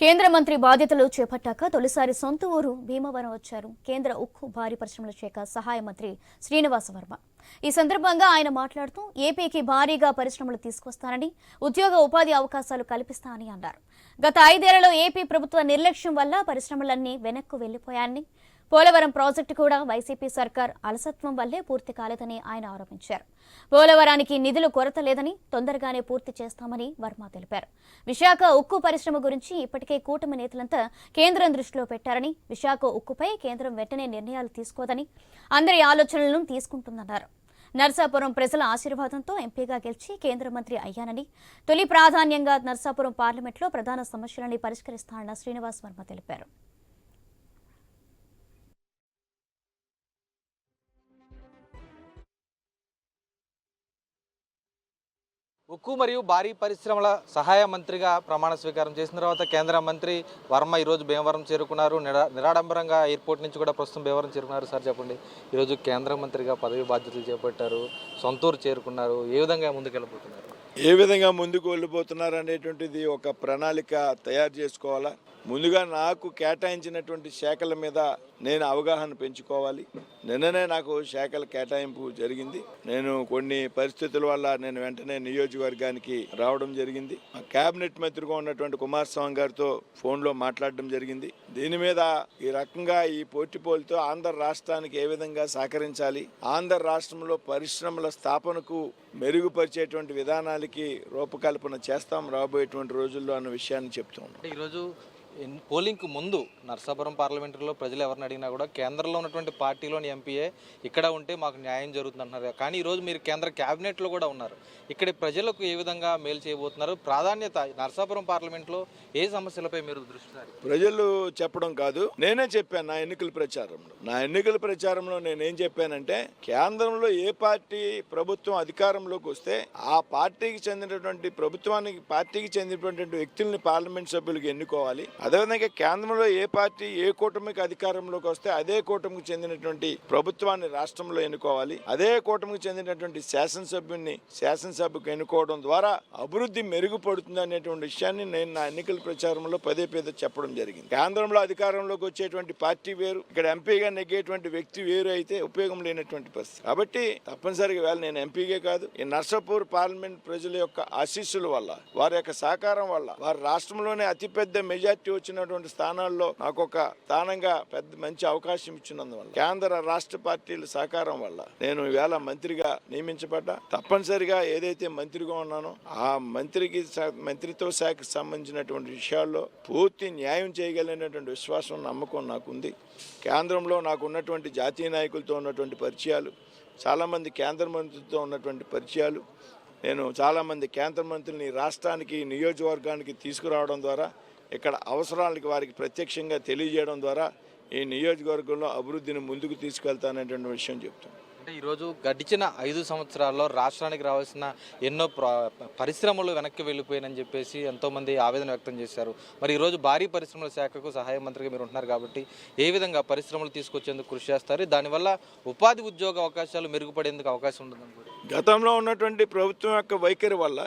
కేంద్ర మంత్రి బాధ్యతలు చేపట్టాక తొలిసారి సొంత ఊరు భీమవరం వచ్చారు. కేంద్ర ఉక్కు భారీ పరిశ్రమల శాఖ సహాయ మంత్రి శ్రీనివాస వర్మ. ఈ సందర్భంగా ఆయన మాట్లాడుతూ ఏపీకి భారీగా పరిశ్రమలు తీసుకొస్తానని ఉద్యోగ ఉపాధి అవకాశాలు కల్పిస్తానని అన్నారు. గత ఐదేళ్ళలో ఏపీ ప్రభుత్వ నిర్లక్ష్యం వల్ల పరిశ్రమలన్నీ వెనక్కు వెళ్ళిపోయాయని పోలవరం ప్రాజెక్టు కూడా వైసీపీ సర్కార్ అలసత్వం వల్లే పూర్తి కాలేదని ఆయన ఆరోపించారు. పోలవరానికి నిధులు కొరత లేదని తొందరగానే పూర్తి చేస్తామని వర్మ తెలిపారు. విశాఖ ఉక్కు పరిశ్రమ గురించి ఇప్పటికే కూటమి నేతలంతా కేంద్రం దృష్టిలో పెట్టారని విశాఖ ఉక్కుపై కేంద్రం వెంటనే నిర్ణయాలు తీసుకోదని అందరి ఆలోచనలను తీసుకుంటుందన్నారు. నర్సాపురం ప్రజల ఆశీర్వాదంతో ఎంపీగా గెలిచి కేంద్ర మంత్రి అయ్యానని తొలి ప్రాధాన్యంగా నర్సాపురం పార్లమెంట్లో ప్రధాన సమస్యలని పరిష్కరిస్తానన్న శ్రీనివాస్ వర్మ తెలిపారు. ఉక్కు మరియు భారీ పరిశ్రమల సహాయ మంత్రిగా ప్రమాణ స్వీకారం చేసిన తర్వాత కేంద్ర మంత్రి వర్మ ఈరోజు భీమవరం చేరుకున్నారు. నిరా నిరాడంబరంగా ఎయిర్పోర్ట్ నుంచి కూడా ప్రస్తుతం భీమవరం చేరుకున్నారు. సార్ చెప్పండి. ఈరోజు కేంద్ర మంత్రిగా పదవి బాధ్యతలు చేపట్టారు. సొంతూరు చేరుకున్నారు. ఏ విధంగా ముందుకెళ్ళబోతున్నారు? ఏ విధంగా ముందుకు వెళ్ళిపోతున్నారు అనేటువంటిది ఒక ప్రణాళిక తయారు చేసుకోవాలా? ముందుగా నాకు కేటాయించినటువంటి శాఖల మీద నేను అవగాహన పెంచుకోవాలి. నిన్ననే నాకు శాఖల కేటాయింపు జరిగింది. నేను కొన్ని పరిస్థితుల వల్ల నేను వెంటనే నియోజకవర్గానికి రావడం జరిగింది. కేబినెట్ మంత్రిగా ఉన్నటువంటి కుమారస్వామి గారితో ఫోన్లో మాట్లాడడం జరిగింది. దీని మీద ఈ రకంగా ఈ పోర్టిపోలితో ఆంధ్ర రాష్ట్రానికి ఏ విధంగా సహకరించాలి ఆంధ్ర రాష్ట్రంలో పరిశ్రమల స్థాపనకు మెరుగుపరిచేటువంటి విధానాలకి రూపకల్పన చేస్తాం రాబోయేటువంటి రోజుల్లో అన్న విషయాన్ని చెప్తూ ఉన్నాం. ఈరోజు పోలింగ్కు ముందు నర్సాపురం పార్లమెంటరీలో ప్రజలు ఎవరిని అడిగినా కూడా కేంద్రంలో ఉన్నటువంటి పార్టీలోని ఎంపీఏ ఇక్కడ ఉంటే మాకు న్యాయం జరుగుతుంది అంటున్నారు కానీ ఈరోజు మీరు కేంద్ర క్యాబినెట్లో కూడా ఉన్నారు. ఇక్కడ ప్రజలకు ఏ విధంగా మేలు చేయబోతున్నారు? ప్రాధాన్యత నర్సాపురం పార్లమెంట్లో ఏ సమస్యలపై మీరు దృష్టి ప్రజలు చెప్పడం కాదు. నేనే చెప్పాను నా ఎన్నికల ప్రచారంలో. నా ఎన్నికల ప్రచారంలో నేనేం చెప్పానంటే కేంద్రంలో ఏ పార్టీ ప్రభుత్వం అధికారంలోకి వస్తే ఆ పార్టీకి చెందినటువంటి ప్రభుత్వానికి పార్టీకి చెందినటువంటి వ్యక్తుల్ని పార్లమెంట్ సభ్యులకు ఎన్నుకోవాలి. అదేవిధంగా కేంద్రంలో ఏ పార్టీ ఏ కూటమికి అధికారంలోకి వస్తే అదే కూటమికి చెందినటువంటి ప్రభుత్వాన్ని రాష్ట్రంలో ఎన్నుకోవాలి. అదే కూటమికి చెందినటువంటి శాసనసభ్యుని శాసనసభకు ఎన్నుకోవడం ద్వారా అభివృద్ధి మెరుగుపడుతుంది అనేటువంటి విషయాన్ని నేను నా ఎన్నికల ప్రచారంలో పదే పదే చెప్పడం జరిగింది. కేంద్రంలో అధికారంలోకి వచ్చేటువంటి పార్టీ వేరు ఇక్కడ ఎంపీగా నెగ్గేటువంటి వ్యక్తి వేరు అయితే ఉపయోగం లేనటువంటి పరిస్థితి. కాబట్టి తప్పనిసరిగా వేళ నేను ఎంపీగా కాదు ఈ నర్సాపూర్ పార్లమెంట్ ప్రజల యొక్క ఆశీస్సుల వల్ల వారి యొక్క సహకారం వల్ల వారి రాష్ట్రంలోనే అతిపెద్ద మెజార్టీ వచ్చినటువంటి స్థానాల్లో నాకు ఒక స్థానంగా పెద్ద మంచి అవకాశం ఇచ్చినందువల్ల కేంద్ర రాష్ట్ర పార్టీల సహకారం వల్ల నేను ఈవేళ మంత్రిగా నియమించబడ్డా. తప్పనిసరిగా ఏదైతే మంత్రిగా ఉన్నానో ఆ మంత్రికి మంత్రిత్వ శాఖకు సంబంధించినటువంటి విషయాల్లో పూర్తి న్యాయం చేయగలిగినటువంటి విశ్వాసం నమ్మకం నాకుంది. కేంద్రంలో నాకు ఉన్నటువంటి జాతీయ నాయకులతో ఉన్నటువంటి పరిచయాలు చాలామంది కేంద్ర మంత్రులతో ఉన్నటువంటి పరిచయాలు నేను చాలామంది కేంద్ర మంత్రుల్ని రాష్ట్రానికి నియోజకవర్గానికి తీసుకురావడం ద్వారా ఇక్కడ అవసరాలకి వారికి ప్రత్యక్షంగా తెలియజేయడం ద్వారా ఈ నియోజకవర్గంలో అభివృద్ధిని ముందుకు తీసుకెళ్తాననేటువంటి విషయం చెప్తాను అంటే ఈరోజు గడిచిన ఐదు సంవత్సరాల్లో రాష్ట్రానికి రావాల్సిన ఎన్నో ప్ర- పరిశ్రమలు వెనక్కి వెళ్ళిపోయాయని చెప్పేసి ఎంతోమంది ఆవేదన వ్యక్తం చేశారు. మరి ఈరోజు భారీ పరిశ్రమల శాఖకు సహాయ మంత్రిగా మీరు ఉంటున్నారు కాబట్టి ఏ విధంగా పరిశ్రమలు తీసుకొచ్చేందుకు కృషి చేస్తారు? దానివల్ల ఉపాధి ఉద్యోగ అవకాశాలు మెరుగుపడేందుకు అవకాశం ఉంటుందని గతంలో ఉన్నటువంటి ప్రభుత్వం యొక్క వైఖరి వల్ల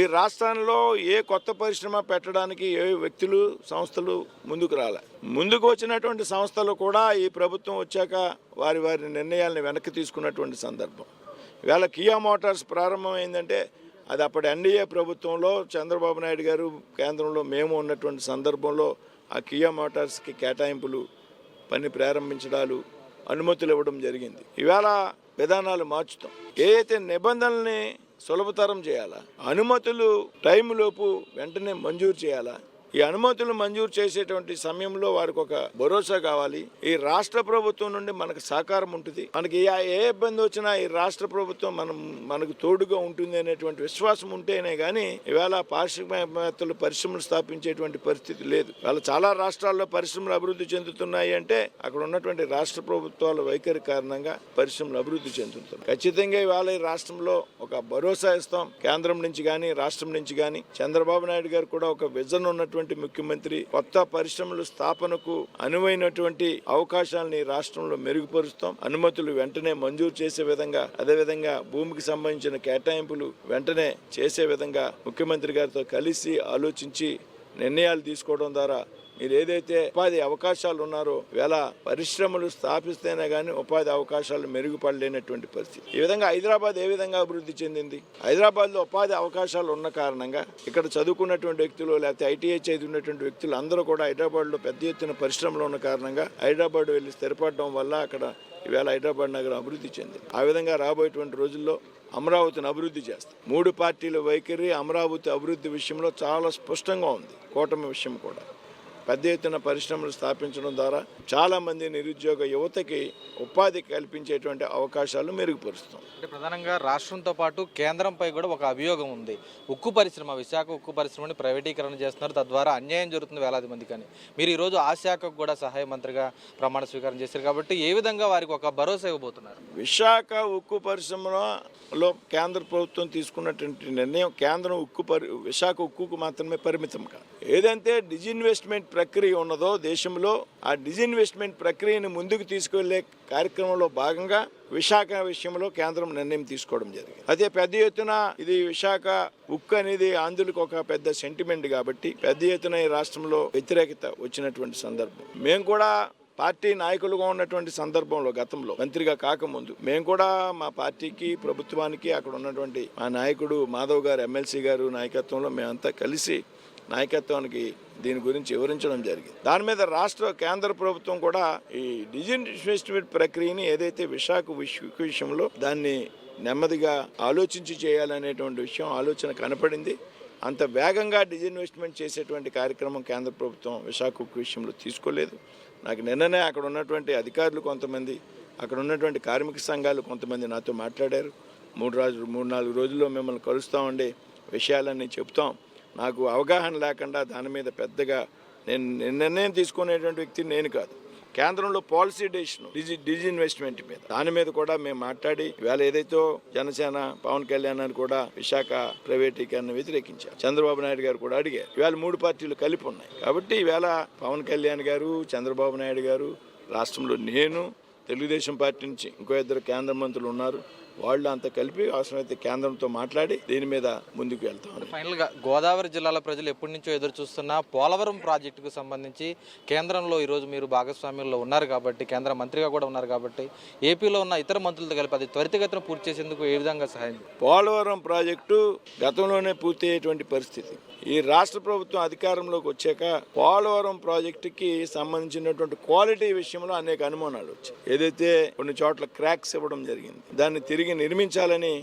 ఈ రాష్ట్రంలో ఏ కొత్త పరిశ్రమ పెట్టడానికి ఏ వ్యక్తులు సంస్థలు ముందుకు రాలే. ముందుకు వచ్చినటువంటి సంస్థలు కూడా ఈ ప్రభుత్వం వచ్చాక వారి వారి నిర్ణయాలను వెనక్కి తీసుకున్నటువంటి సందర్భం. ఇవాళ కియా మోటార్స్ ప్రారంభమైందంటే అది అప్పటి ఎన్డీఏ ప్రభుత్వంలో చంద్రబాబు నాయుడు గారు కేంద్రంలో మేము ఉన్నటువంటి సందర్భంలో ఆ కియా మోటార్స్కి కేటాయింపులు పని ప్రారంభించడాలు అనుమతులు ఇవ్వడం జరిగింది. ఇవాళ విధానాలు మార్చుతాం. ఏ అయితే నిబంధనల్ని సులభతరం చేయాలా? అనుమతులు టైం లోపు వెంటనే మంజూరు చేయాలా? ఈ అనుమతులు మంజూరు చేసేటువంటి సమయంలో వారికి ఒక భరోసా కావాలి. ఈ రాష్ట్ర ప్రభుత్వం నుండి మనకు సహకారం ఉంటుంది. మనకి ఏ- ఏ ఇబ్బంది వచ్చినా ఈ రాష్ట్ర ప్రభుత్వం మనం మనకు తోడుగా ఉంటుంది అనేటువంటి విశ్వాసం ఉంటేనే కానీ ఇవాళ పారిశ్రామికవేత్తలు పరిశ్రమలు స్థాపించేటువంటి పరిస్థితి లేదు. వాళ్ళ చాలా రాష్ట్రాల్లో పరిశ్రమలు అభివృద్ధి చెందుతున్నాయి అంటే అక్కడ ఉన్నటువంటి రాష్ట్ర ప్రభుత్వాల వైఖరి కారణంగా పరిశ్రమలు అభివృద్ధి చెందుతున్నాయి. ఖచ్చితంగా ఇవాళ ఈ రాష్ట్రంలో ఒక భరోసా ఇస్తాం. కేంద్రం నుంచి కానీ రాష్ట్రం నుంచి కానీ చంద్రబాబు నాయుడు గారు కూడా ఒక విజన్ ఉన్నటువంటి ముఖ్యమంత్రి కొత్త పరిశ్రమలు స్థాపనకు అనువైనటువంటి అవకాశాలని రాష్ట్రంలో మెరుగుపరుస్తాం. అనుమతులు వెంటనే మంజూరు చేసే విధంగా అదేవిధంగా భూమికి సంబంధించిన కేటాయింపులు వెంటనే చేసే విధంగా ముఖ్యమంత్రి గారితో కలిసి ఆలోచించి నిర్ణయాలు తీసుకోవడం ద్వారా మీరు ఏదైతే ఉపాధి అవకాశాలు ఉన్నారో వేళ పరిశ్రమలు స్థాపిస్తేనే కానీ ఉపాధి అవకాశాలు మెరుగుపడలేనటువంటి పరిస్థితి. ఈ విధంగా హైదరాబాద్ ఏ విధంగా అభివృద్ధి చెందింది? హైదరాబాద్లో ఉపాధి అవకాశాలు ఉన్న కారణంగా ఇక్కడ చదువుకున్నటువంటి వ్యక్తులు లేకపోతే ఐటీఐ చదివినటువంటి వ్యక్తులు అందరూ కూడా హైదరాబాద్లో పెద్ద ఎత్తున పరిశ్రమలు ఉన్న కారణంగా హైదరాబాద్ వెళ్ళి స్థిరపడడం వల్ల అక్కడ ఈవేళ హైదరాబాద్ నగరం అభివృద్ధి చెందింది. ఆ విధంగా రాబోయేటువంటి రోజుల్లో అమరావతిని అభివృద్ధి చేస్తాం. మూడు పార్టీల వైఖరి అమరావతి అభివృద్ధి విషయంలో చాలా స్పష్టంగా ఉంది. కూటమి విషయం కూడా. పెద్ద ఎత్తున పరిశ్రమలు స్థాపించడం ద్వారా చాలా మంది నిరుద్యోగ యువతకి ఉపాధి కల్పించేటువంటి అవకాశాలు మెరుగుపరుస్తాం అంటే ప్రధానంగా రాష్ట్రంతో పాటు కేంద్రంపై కూడా ఒక అభియోగం ఉంది. ఉక్కు పరిశ్రమ విశాఖ ఉక్కు పరిశ్రమని ప్రైవేటీకరణ చేస్తున్నారు. తద్వారా అన్యాయం జరుగుతుంది వేలాది మందికి అని మీరు ఈరోజు ఆ శాఖకు కూడా సహాయ మంత్రిగా ప్రమాణ స్వీకారం చేశారు కాబట్టి ఏ విధంగా వారికి ఒక భరోసా ఇవ్వబోతున్నారు? విశాఖ ఉక్కు పరిశ్రమలో కేంద్ర ప్రభుత్వం తీసుకున్నటువంటి నిర్ణయం కేంద్రం ఉక్కు పరి విశాఖ ఉక్కుకు మాత్రమే పరిమితం కాదు. ఏదంటే డిజిన్వెస్ట్మెంట్ ప్రక్రియ ఉన్నదో దేశంలో ఆ డిజిన్వెస్ట్మెంట్ ప్రక్రియను ముందుకు తీసుకువెళ్ళే కార్యక్రమంలో భాగంగా విశాఖ విషయంలో కేంద్రం నిర్ణయం తీసుకోవడం జరిగింది. అదే పెద్ద ఎత్తున ఇది విశాఖ ఉక్కు అనేది ఆంధ్రులకు ఒక పెద్ద సెంటిమెంట్ కాబట్టి పెద్ద ఎత్తున ఈ రాష్ట్రంలో వ్యతిరేకత వచ్చినటువంటి సందర్భం. మేము కూడా పార్టీ నాయకులుగా ఉన్నటువంటి సందర్భంలో గతంలో మంత్రిగా కాకముందు మేము కూడా మా పార్టీకి ప్రభుత్వానికి అక్కడ ఉన్నటువంటి మా నాయకుడు మాధవ్ గారు ఎమ్మెల్సీ గారు నాయకత్వంలో మేమంతా కలిసి నాయకత్వానికి దీని గురించి వివరించడం జరిగింది. దాని మీద రాష్ట్ర కేంద్ర ప్రభుత్వం కూడా ఈ డిజిన్వెస్ట్మెంట్ ప్రక్రియని ఏదైతే విశాఖ విషయంలో దాన్ని నెమ్మదిగా ఆలోచించి చేయాలనేటువంటి విషయం ఆలోచన కనపడింది. అంత వేగంగా డిజిన్వెస్ట్మెంట్ చేసేటువంటి కార్యక్రమం కేంద్ర ప్రభుత్వం విశాఖ విషయంలో తీసుకోలేదు. నాకు నిన్ననే అక్కడ ఉన్నటువంటి అధికారులు కొంతమంది అక్కడ ఉన్నటువంటి కార్మిక సంఘాలు కొంతమంది నాతో మాట్లాడారు. మూడు రోజులు మూడు నాలుగు రోజుల్లో మిమ్మల్ని కలుస్తామండి విషయాలన్నీ చెప్తాం. నాకు అవగాహన లేకుండా దాని మీద పెద్దగా నేను నిర్ణయం తీసుకునేటువంటి వ్యక్తి నేను కాదు. కేంద్రంలో పాలసీ డెసిషన్ డిజి డిజి ఇన్వెస్ట్మెంట్ మీద. దాని మీద కూడా మేము మాట్లాడి ఇవాళ ఏదైతే జనసేన పవన్ కళ్యాణ్ అని కూడా విశాఖ ప్రైవేటీకరణ వ్యతిరేకించారు. చంద్రబాబు నాయుడు గారు కూడా అడిగారు. ఇవాళ మూడు పార్టీలు కలిపి ఉన్నాయి. కాబట్టి ఇవాళ పవన్ కళ్యాణ్ గారు చంద్రబాబు నాయుడు గారు రాష్ట్రంలో నేను తెలుగుదేశం పార్టీ నుంచి ఇంకో ఇద్దరు కేంద్ర మంత్రులు ఉన్నారు. వాళ్ళు అంతా కలిపి అవసరమైతే కేంద్రంతో మాట్లాడి దీని మీద ముందుకు వెళ్తాం ఫైనల్గా గోదావరి జిల్లాల ప్రజలు ఎప్పటి నుంచో ఎదురు చూస్తున్న పోలవరం ప్రాజెక్టుకు సంబంధించి కేంద్రంలో ఈరోజు మీరు భాగస్వామ్యంలో ఉన్నారు కాబట్టి కేంద్ర మంత్రిగా కూడా ఉన్నారు కాబట్టి ఏపీలో ఉన్న ఇతర మంత్రులతో కలిపి అది త్వరితగతిన పూర్తి చేసేందుకు ఏ విధంగా సహాయం? పోలవరం ప్రాజెక్టు గతంలోనే పూర్తి అయ్యేటువంటి పరిస్థితి. ఈ రాష్ట్ర ప్రభుత్వం అధికారంలోకి వచ్చాక పోలవరం ప్రాజెక్టుకి సంబంధించినటువంటి క్వాలిటీ విషయంలో అనేక అనుమానాలు వచ్చాయి. ఏదైతే కొన్ని చోట్ల క్రాక్స్ ఇవ్వడం జరిగింది దాన్ని తిరిగి తిరిగి నిర్మించాలని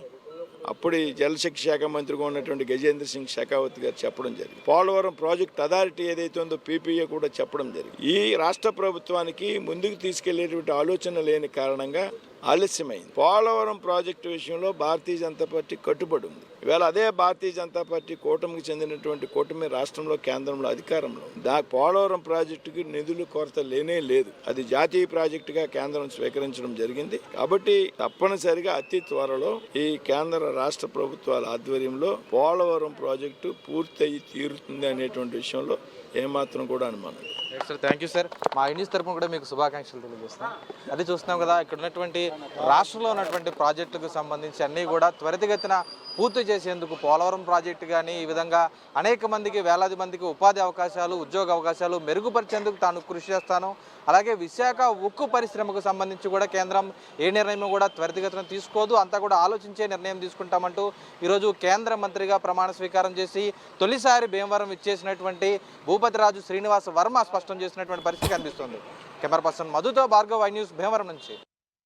అప్పుడు జలశక్తి శాఖ మంత్రిగా ఉన్నటువంటి గజేంద్ర సింగ్ షెకావత్ గారు చెప్పడం జరిగింది. పోలవరం ప్రాజెక్ట్ అథారిటీ ఏదైతే ఉందో పీపీఏ కూడా చెప్పడం జరిగింది. ఈ రాష్ట్ర ప్రభుత్వానికి ముందుకు తీసుకెళ్ళేటువంటి ఆలోచన లేని కారణంగా ఆలస్యమైంది. పోలవరం ప్రాజెక్టు విషయంలో భారతీయ జనతా పార్టీ కట్టుబడి ఉంది. ఇవాళ అదే భారతీయ జనతా పార్టీ కూటమికి చెందినటువంటి కూటమి రాష్ట్రంలో కేంద్రంలో అధికారంలో ఉంది. దా పోలవరం ప్రాజెక్టుకి నిధులు కొరత లేనే లేదు. అది జాతీయ ప్రాజెక్టుగా కేంద్రం స్వీకరించడం జరిగింది. కాబట్టి తప్పనిసరిగా అతి త్వరలో ఈ కేంద్ర రాష్ట్ర ప్రభుత్వాల ఆధ్వర్యంలో పోలవరం ప్రాజెక్టు పూర్తయి తీరుతుంది అనేటువంటి విషయంలో ఏమాత్రం కూడా అనుమానం సార్ థ్యాంక్ యూ సార్ మా ఇండియన్స్ తరపున కూడా మీకు శుభాకాంక్షలు తెలియజేస్తాం అది చూస్తున్నాం కదా ఇక్కడ ఉన్నటువంటి రాష్ట్రంలో ఉన్నటువంటి ప్రాజెక్టులకు సంబంధించి అన్నీ కూడా త్వరితగతిన పూర్తి చేసేందుకు పోలవరం ప్రాజెక్టు కానీ ఈ విధంగా అనేక మందికి వేలాది మందికి ఉపాధి అవకాశాలు ఉద్యోగ అవకాశాలు మెరుగుపరిచేందుకు తాను కృషి చేస్తాను. అలాగే విశాఖ ఉక్కు పరిశ్రమకు సంబంధించి కూడా కేంద్రం ఏ నిర్ణయం కూడా త్వరితగతిన తీసుకోదు. అంతా కూడా ఆలోచించే నిర్ణయం తీసుకుంటామంటూ ఈరోజు కేంద్ర మంత్రిగా ప్రమాణ స్వీకారం చేసి తొలిసారి భీమవరం ఇచ్చేసినటువంటి భూపతిరాజు శ్రీనివాస వర్మ స్పష్టం చేసినటువంటి పరిస్థితి కనిపిస్తుంది. కెమెరా పర్సన్ మధుతో భార్గవ్ ఐ న్యూస్ భీమవరం నుంచి.